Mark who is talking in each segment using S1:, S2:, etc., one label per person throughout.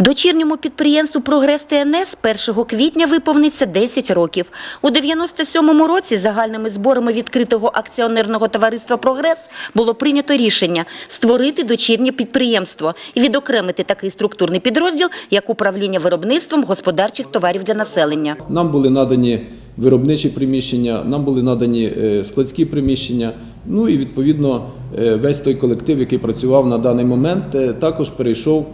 S1: Дочірньому підприємству «Прогрес ТНС» 1 квітня виповниться 10 років. У 97-му році загальними зборами відкритого акціонерного товариства «Прогрес» було прийнято рішення створити дочірнє підприємство і відокремити такий структурний підрозділ, як управління виробництвом господарчих товарів для населення.
S2: Нам були надані виробничі приміщення, нам були надані е, складські приміщення. Ну і відповідно е, весь той колектив, який працював на даний момент, е, також перейшов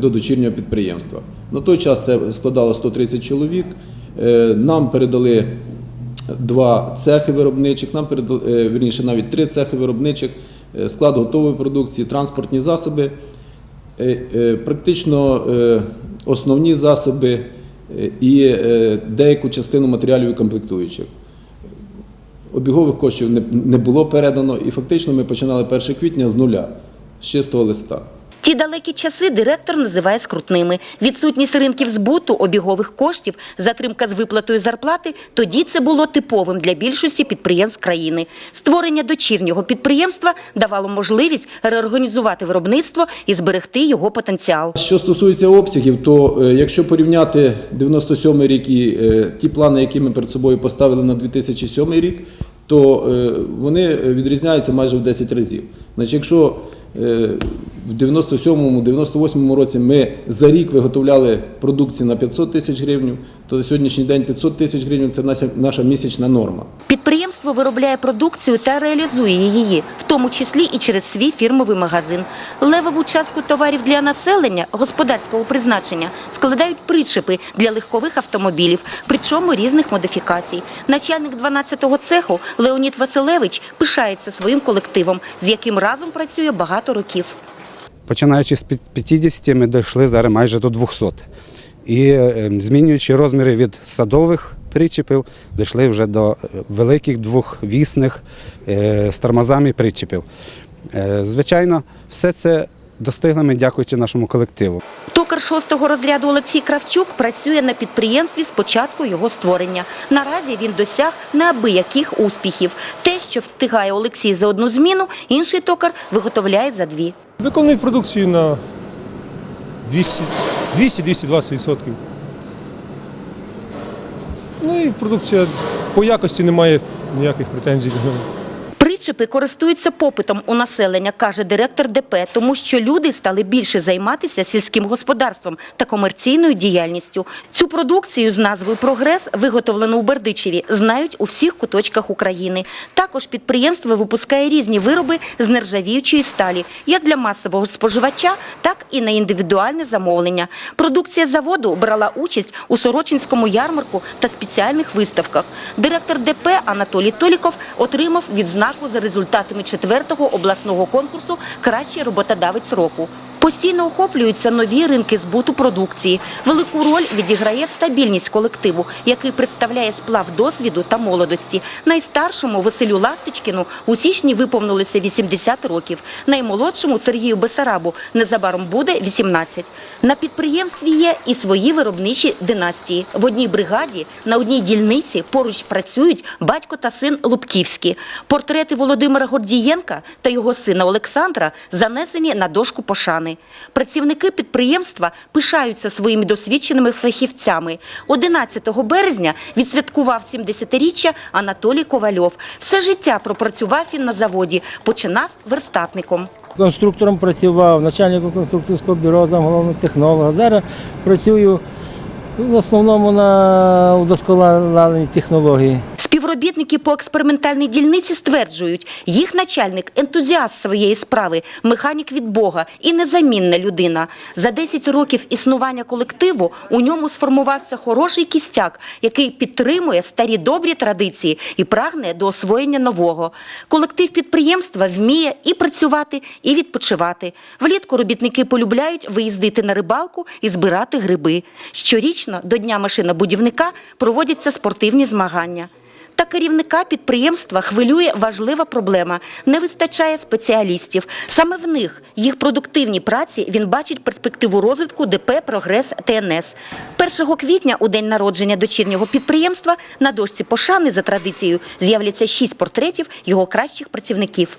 S2: до дочірнього підприємства. На той час це складало 130 чоловік. Е, Нам передали два цехи виробничих, нам передали, е, вірніше навіть три цехи виробничих, е, склад готової продукції, транспортні засоби. Е, е, Практично е, основні засоби е, і е, деяку частину матеріалів і комплектуючих. Обігових коштів не було передано, і фактично ми починали 1 квітня з нуля, з чистого листа.
S1: Ті далекі часи директор називає скрутними. Відсутність ринків збуту, обігових коштів, затримка з виплатою зарплати – тоді це було типовим для більшості підприємств країни. Створення дочірнього підприємства давало можливість реорганізувати виробництво і зберегти його потенціал.
S2: Що стосується обсягів, то е, якщо порівняти 97 рік і е, ті плани, які ми перед собою поставили на 2007 рік, то е, вони відрізняються майже в 10 разів. Значить, якщо в 97-98 році ми за рік виготовляли продукції на 500 тисяч гривень, то на сьогоднішній день 500 тисяч гривень це наша, місячна норма.
S1: Підприємство виробляє продукцію та реалізує її, в тому числі і через свій фірмовий магазин. Левову частку товарів для населення господарського призначення складають причепи для легкових автомобілів, причому різних модифікацій. Начальник 12-го цеху Леонід Василевич пишається своїм колективом, з яким разом працює багато років.
S3: Починаючи з під- 50, ми дійшли зараз майже до 200. І е, змінюючи розміри від садових причепів, дійшли вже до е, великих двохвісних е, з тормозами причепів. Е, Звичайно, все це достигли ми дякуючи нашому колективу.
S1: Токар шостого розряду Олексій Кравчук працює на підприємстві з початку його створення. Наразі він досяг неабияких успіхів. Те, що встигає Олексій за одну зміну, інший токар виготовляє за дві.
S4: Виконують продукцію на 200 200-220%. Ну і продукція по якості немає ніяких претензій до неї.
S1: Причепи користуються попитом у населення, каже директор ДП, тому що люди стали більше займатися сільським господарством та комерційною діяльністю. Цю продукцію з назвою Прогрес, виготовлену у Бердичеві, знають у всіх куточках України. Також підприємство випускає різні вироби з нержавіючої сталі, як для масового споживача, так і на індивідуальне замовлення. Продукція заводу брала участь у Сорочинському ярмарку та спеціальних виставках. Директор ДП Анатолій Толіков отримав відзнаку за результатами четвертого обласного конкурсу Кращий роботодавець року. Постійно охоплюються нові ринки збуту продукції. Велику роль відіграє стабільність колективу, який представляє сплав досвіду та молодості. Найстаршому Василю Ластичкіну у січні виповнилося 80 років. Наймолодшому Сергію Бесарабу незабаром буде 18. На підприємстві є і свої виробничі династії. В одній бригаді на одній дільниці поруч працюють батько та син Лубківські. Портрети Володимира Гордієнка та його сина Олександра занесені на дошку пошани. Працівники підприємства пишаються своїми досвідченими фахівцями. 11 березня відсвяткував 70-річчя Анатолій Ковальов. Все життя пропрацював він на заводі, починав верстатником.
S5: конструктором працював, начальником конструкторського бюро, там головного технолога. Зараз працюю в основному на удосконаленні технології.
S1: Співробітники по експериментальній дільниці стверджують, їх начальник ентузіаст своєї справи, механік від Бога і незамінна людина. За 10 років існування колективу у ньому сформувався хороший кістяк, який підтримує старі добрі традиції і прагне до освоєння нового. Колектив підприємства вміє і працювати, і відпочивати. Влітку робітники полюбляють виїздити на рибалку і збирати гриби. Щорічно до Дня машинобудівника проводяться спортивні змагання. Та керівника підприємства хвилює важлива проблема – не вистачає спеціалістів. Саме в них, їх продуктивній праці, він бачить перспективу розвитку ДП «Прогрес ТНС». 1 квітня, у день народження дочірнього підприємства, на дошці пошани за традицією з'являться шість портретів його кращих працівників.